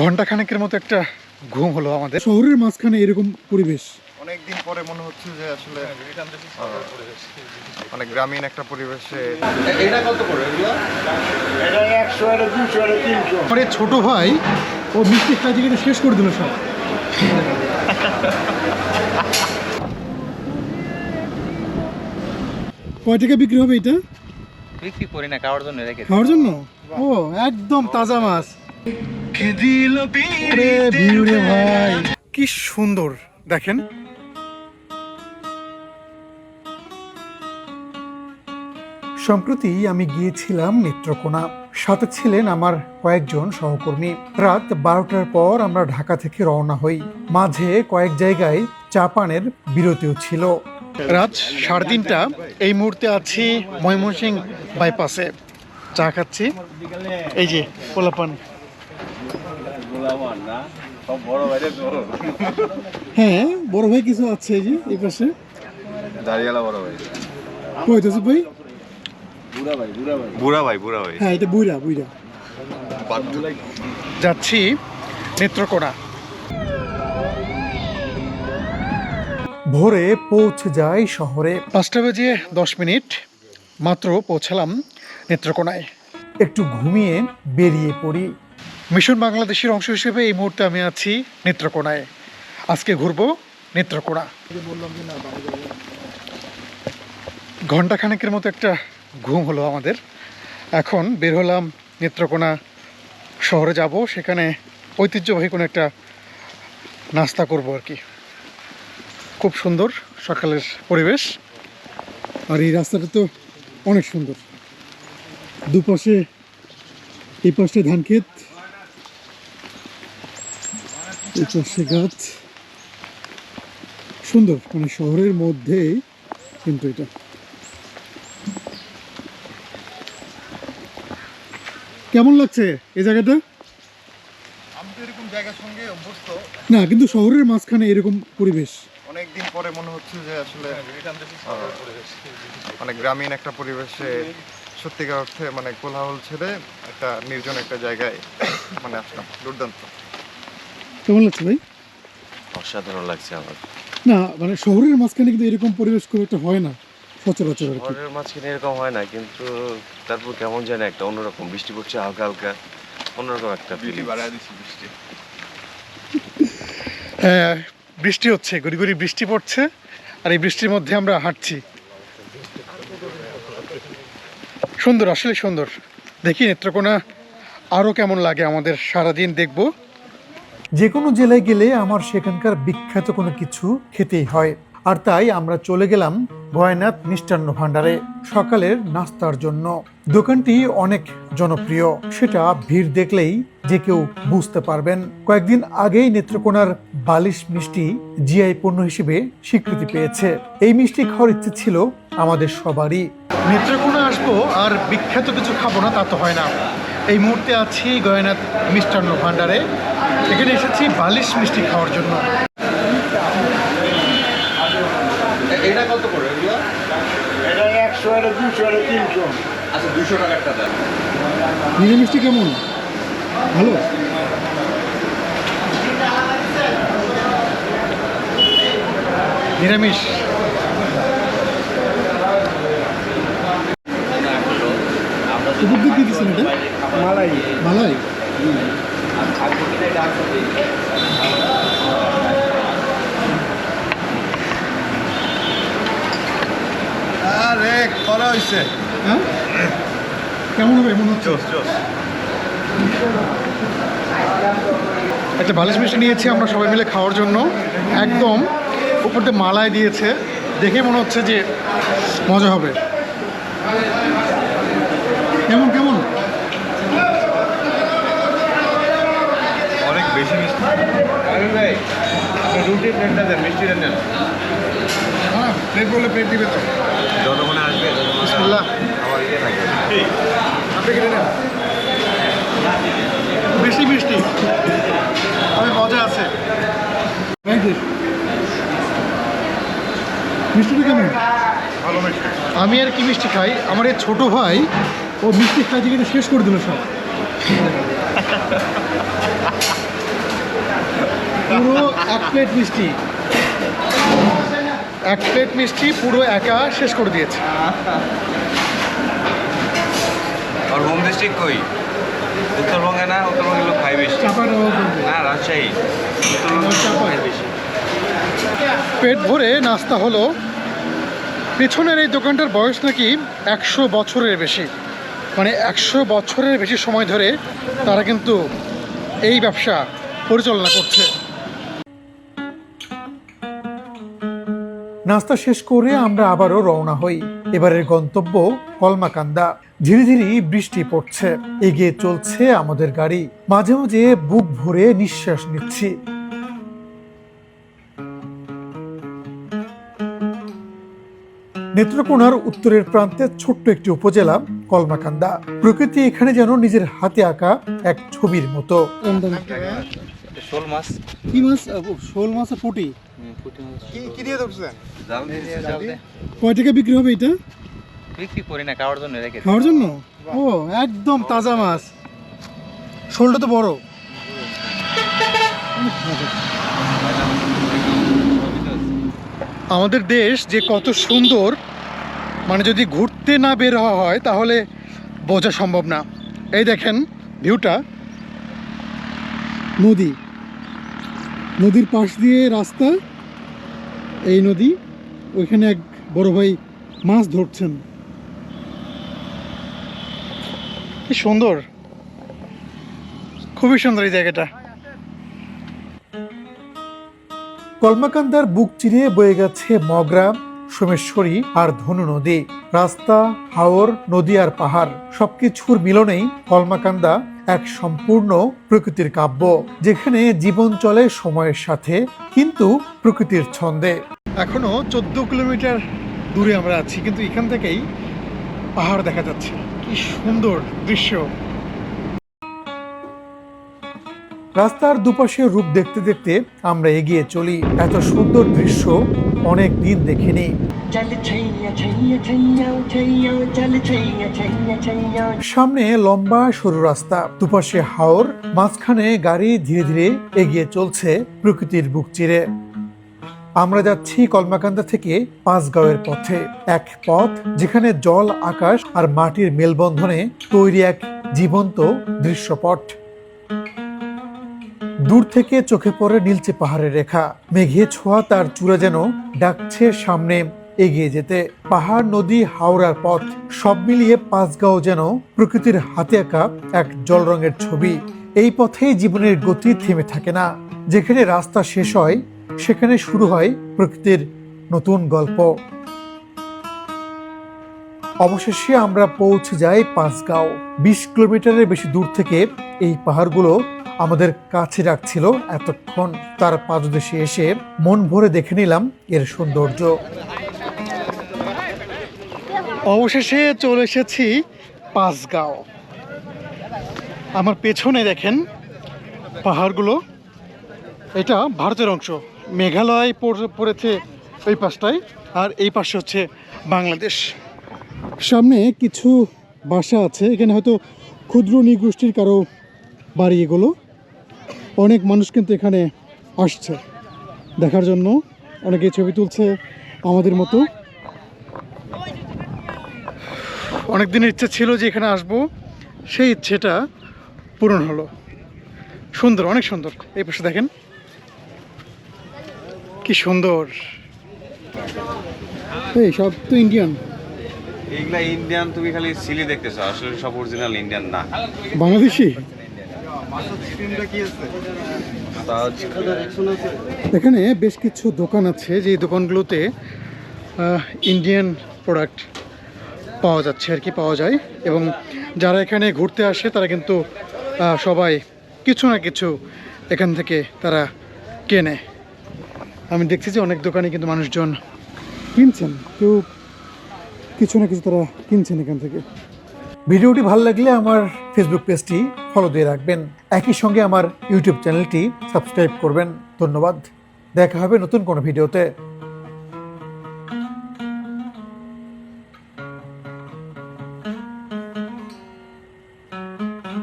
ঘণ্টা খানেকের মতো একটা ঘুম হলো আমাদের। শহরের মাঝখানে এরকম পরিবেশ। অনেকদিন পরে মনে হচ্ছে যে আসলে মানে গ্রামীণ একটা পরিবেশে আমার এই ছোট ভাই ও মিষ্টি খাইতে খেতে শেষ করে দিল সব। কয় টাকা বিক্রি হবে এটা? বিক্রি করি না খাওয়ার জন্য রেখে খাওয়ার জন্য? ও একদম তাজা মাছ। ভাই। কি সুন্দর দেখেন। সম্প্রতি আমি গিয়েছিলাম নেত্রকোনা। সাথে ছিলেন আমার কয়েকজন সহকর্মী। রাত বারোটার পর আমরা ঢাকা থেকে রওনা হই। মাঝে কয়েক জায়গায় চা পানের বিরতিও ছিল। রাত সাড়ে তিনটা এই মুহূর্তে আছি ময়মনসিং বাইপাসে। চা খাচ্ছি। এই যে পোলাপান। হ্যাঁ বড় ভাই কিছু আছে এই যে এই পাশে? দাঁড়িয়ালা বড় ভাই। কই তো ভাই? বুড়া ভাই বুড়া ভাই। হ্যাঁ এটা বুইরা বুইরা যাচ্ছি নেত্রকোনা। ভোরে পৌঁছে যায় শহরে। পাঁচটা বেজে দশ মিনিট মাত্র পৌঁছালাম নেত্রকোনায়। একটু ঘুমিয়ে বেরিয়ে পড়ি। মিশন বাংলাদেশের অংশ হিসেবে এই মুহূর্তে আমি আছি নেত্রকোনায়। আজকে ঘুরবো নেত্রকোনা। ঘণ্টা খানেকের মতো একটা ঘুম হলো আমাদের। এখন বের হলাম নেত্রকোনা শহরে যাব, সেখানে ঐতিহ্যবাহী কোনো একটা নাস্তা করব আর কি। খুব সুন্দর সকালের পরিবেশ। আর এই রাস্তাটা তো অনেক সুন্দর। দুপাশে, এই পাশে ধান ক্ষেত এই গাছ। সুন্দর মানে শহরের মধ্যে কিন্তু এটা। কেমন লাগছে এই জায়গাটা? না কিন্তু শহরের মাঝখানে এরকম পরিবেশ। অনেকদিন পরে মনে হচ্ছে যে আসলে মানে গ্রামীণ একটা পরিবেশে সত্যিকার অর্থে মানে কোলাহল ছেড়ে একটা নির্জন একটা জায়গায় মানে আসলাম। দুর্দান্ত। কেমন লাগছে ভাই? অসাধারণ লাগছে আমার। না মানে শহরের মাঝখানে কিন্তু এরকম পরিবেশ খুব একটা হয় না সচরাচর আর কি। শহরের মাঝখানে এরকম হয় না কিন্তু তারপর কেমন জানি একটা অন্যরকম বৃষ্টি পড়ছে হালকা হালকা অন্যরকম একটা ফিলিং বৃষ্টি। হ্যাঁ বৃষ্টি হচ্ছে গুড়ি গুড়ি বৃষ্টি পড়ছে আর এই বৃষ্টির মধ্যে আমরা হাঁটছি। সুন্দর আসলে সুন্দর। দেখি নেত্রকোনা আরও কেমন লাগে আমাদের সারাদিন দেখব। যে কোনো জেলায় গেলে আমার সেখানকার বিখ্যাত কোনো কিছু খেতেই হয়। আর তাই আমরা চলে গেলাম ভয়নাথ মিষ্টান্ন ভাণ্ডারে সকালের নাস্তার জন্য। দোকানটি অনেক জনপ্রিয়। সেটা ভিড় দেখলেই যে কেউ বুঝতে পারবেন। কয়েকদিন আগেই নেত্রকোনার বালিশ মিষ্টি জিআই পণ্য হিসেবে স্বীকৃতি পেয়েছে। এই মিষ্টি খাওয়ার ইচ্ছে ছিল আমাদের সবারই। নেত্রকোনা আসব আর বিখ্যাত কিছু খাব না তা তো হয় না। এই মুহূর্তে আছি গয়নাথ মিষ্টান্ন ভাণ্ডারে। এখানে এসেছি বালিশ মিষ্টি খাওয়ার জন্য। এটা কত করে এগুলো? এটা একশো এটা দুশো এটা তিনশো। আচ্ছা দুশো টাকারটা দেন। মিষ্টি কেমন? ভালো। নিরামিষ। দিচ্ছেন এটা? মালাই। মালাই? আরে করা হয়েছে হ্যাঁ? কেমন হবে? মনে হচ্ছে? একটা বালিশ মিষ্টি নিয়েছি আমরা সবাই মিলে খাওয়ার জন্য। একদম উপর দিয়ে মালায় দিয়েছে। দেখে মনে হচ্ছে যে মজা হবে। কেমন কেমন? অনেক বেশি মিষ্টি। ভাই রুটি প্লেটটা দেন মিষ্টিটা নেন হ্যাঁ প্লেট বললে প্লেট দিবে তো। যতক্ষণে আসবে আমার ইয়ে থাকবে আপনি কেটে নেন বেশি মিষ্টি তবে মজা আছে থ্যাংক ইউ মিষ্টিটা কেমন ভালো মিষ্টি আমি আর কি মিষ্টি খাই? আমার এই ছোটো ভাই ও মিষ্টি খাইতে কিন্তু শেষ করে দিল সব। পুরো এক প্লেট মিষ্টি। এক প্লেট মিষ্টি পুরো একা শেষ করে দিয়েছে। আর হোম ডিস্ট্রিক্ট কই? উত্তরবঙ্গে না? উত্তরবঙ্গে লোক খাই বেশি। না রাজশাহী। বেশি। পেট ভরে নাস্তা হলো। পেছনের এই দোকানটার বয়স নাকি একশো বছরের বেশি। মানে একশো বছরের বেশি সময় ধরে তারা কিন্তু এই ব্যবসা পরিচালনা করছে। নাস্তা শেষ করে আমরা আবারও রওনা হই। এবারের গন্তব্য কলমাকান্দা। ধীরে ধীরে বৃষ্টি পড়ছে। এগিয়ে চলছে আমাদের গাড়ি। মাঝে মাঝে বুক ভরে নিঃশ্বাস নিচ্ছি। নেত্রকোনার উত্তরের প্রান্তে ছোট্ট একটি উপজেলা কলমাকান্দা। প্রকৃতি এখানে যেন নিজের হাতে আঁকা এক ছবির মতো। শোল মাছ কি মাছ শোল মাছের পুটি? পুঁটি কি কি দিয়ে ধরছেন। কয় টাকা বিক্রি হবে এটা? বিক্রি করি না খাওয়ার জন্য রেখেছি। খাওয়ার জন্য? ও একদম তাজা মাছ। শোলটা তো বড়। আমাদের দেশ যে কত সুন্দর মানে যদি ঘুরতে না বের হওয়া হয় তাহলে বোঝা সম্ভব না। এই দেখেন ভিউটা। নদী। নদীর পাশ দিয়ে রাস্তা। এই নদী, ওইখানে এক বড় ভাই মাছ ধরছেন। কি সুন্দর। খুবই সুন্দর এই জায়গাটা। কলমাকান্দার বুক চিরে বয়ে গেছে মগরা সোমেশ্বরী আর ধনু নদী। রাস্তা, হাওর, নদী আর পাহাড়, সবকিছুর মিলনেই কলমাকান্দা এক সম্পূর্ণ প্রকৃতির কাব্য, যেখানে জীবন চলে সময়ের সাথে, কিন্তু প্রকৃতির ছন্দে। এখনও চোদ্দ কিলোমিটার দূরে আমরা আছি, কিন্তু এখান থেকেই পাহাড় দেখা যাচ্ছে। কি সুন্দর দৃশ্য। রাস্তার দুপাশের রূপ দেখতে দেখতে আমরা এগিয়ে চলি। এত সুন্দর দৃশ্য অনেক দিন দেখিনি। সামনে লম্বা সরু রাস্তা দুপাশে হাওর মাঝখানে গাড়ি ধীরে ধীরে এগিয়ে চলছে প্রকৃতির বুক চিরে। আমরা যাচ্ছি কলমাকান্দা থেকে পাঁচগাঁওয়ের পথে এক পথ যেখানে জল আকাশ আর মাটির মেলবন্ধনে তৈরি এক জীবন্ত দৃশ্যপট। দূর থেকে চোখে পড়ে নীলচে পাহাড়ের রেখা। মেঘে ছোঁয়া তার চূড়া যেন ডাকছে সামনে। এগিয়ে যেতে পাহাড়, নদী, হাওড়ার পথ, সব মিলিয়ে পাঁচগাঁও যেন প্রকৃতির হাতে আঁকা এক জল রঙের ছবি। এই পথেই জীবনের গতি থেমে থাকে না। যেখানে রাস্তা শেষ হয়, সেখানে শুরু হয় প্রকৃতির নতুন গল্প। অবশেষে আমরা পৌঁছে যাই পাঁচগাঁও। বিশ কিলোমিটারের বেশি দূর থেকে এই পাহাড়গুলো আমাদের কাছে রাখছিল এতক্ষণ। তার পাদদেশে এসে মন ভরে দেখে নিলাম এর সৌন্দর্য। অবশেষে চলে এসেছি পাঁচগাঁও। আমার পেছনে দেখেন পাহাড়গুলো। এটা ভারতের অংশ। মেঘালয় পড়ে- পড়েছে ওই পাশটায় আর এই পাশে হচ্ছে বাংলাদেশ। সামনে কিছু বাসা আছে। এখানে হয়তো ক্ষুদ্র নৃগোষ্ঠীর কারও বাড়ি এগুলো। অনেক মানুষ কিন্তু এখানে আসছে। দেখার জন্য অনেকে ছবি তুলছে আমাদের মতো। অনেক দিনের ইচ্ছা ছিল যে এখানে আসব। সেই ইচ্ছেটা পূরণ হলো। সুন্দর অনেক সুন্দর। এই পাশে দেখেন। কি সুন্দর। এই সব তো ইন্ডিয়ান এইগুলা ইন্ডিয়ান তুমি খালি সিলি দেখতেছো আসলে সব অরিজিনাল ইন্ডিয়ান না। বাংলাদেশি? এখানে বেশ কিছু দোকান আছে যে দোকানগুলোতে ইন্ডিয়ান প্রোডাক্ট পাওয়া যাচ্ছে আর কি, পাওয়া যায়। এবং যারা এখানে ঘুরতে আসে, তারা কিন্তু সবাই কিছু না কিছু এখান থেকে তারা কেনে। আমি দেখছি যে অনেক দোকানে কিন্তু মানুষজন কিনছেন। কেউ কিছু না কিছু তারা কিনছেন এখান থেকে। ভিডিওটি ভালো লাগলে আমার ফেসবুক পেজটি ফলো দিয়ে রাখবেন। একই সঙ্গে আমার ইউটিউব চ্যানেলটি সাবস্ক্রাইব করবেন। ধন্যবাদ। দেখা হবে নতুন কোনো ভিডিওতে।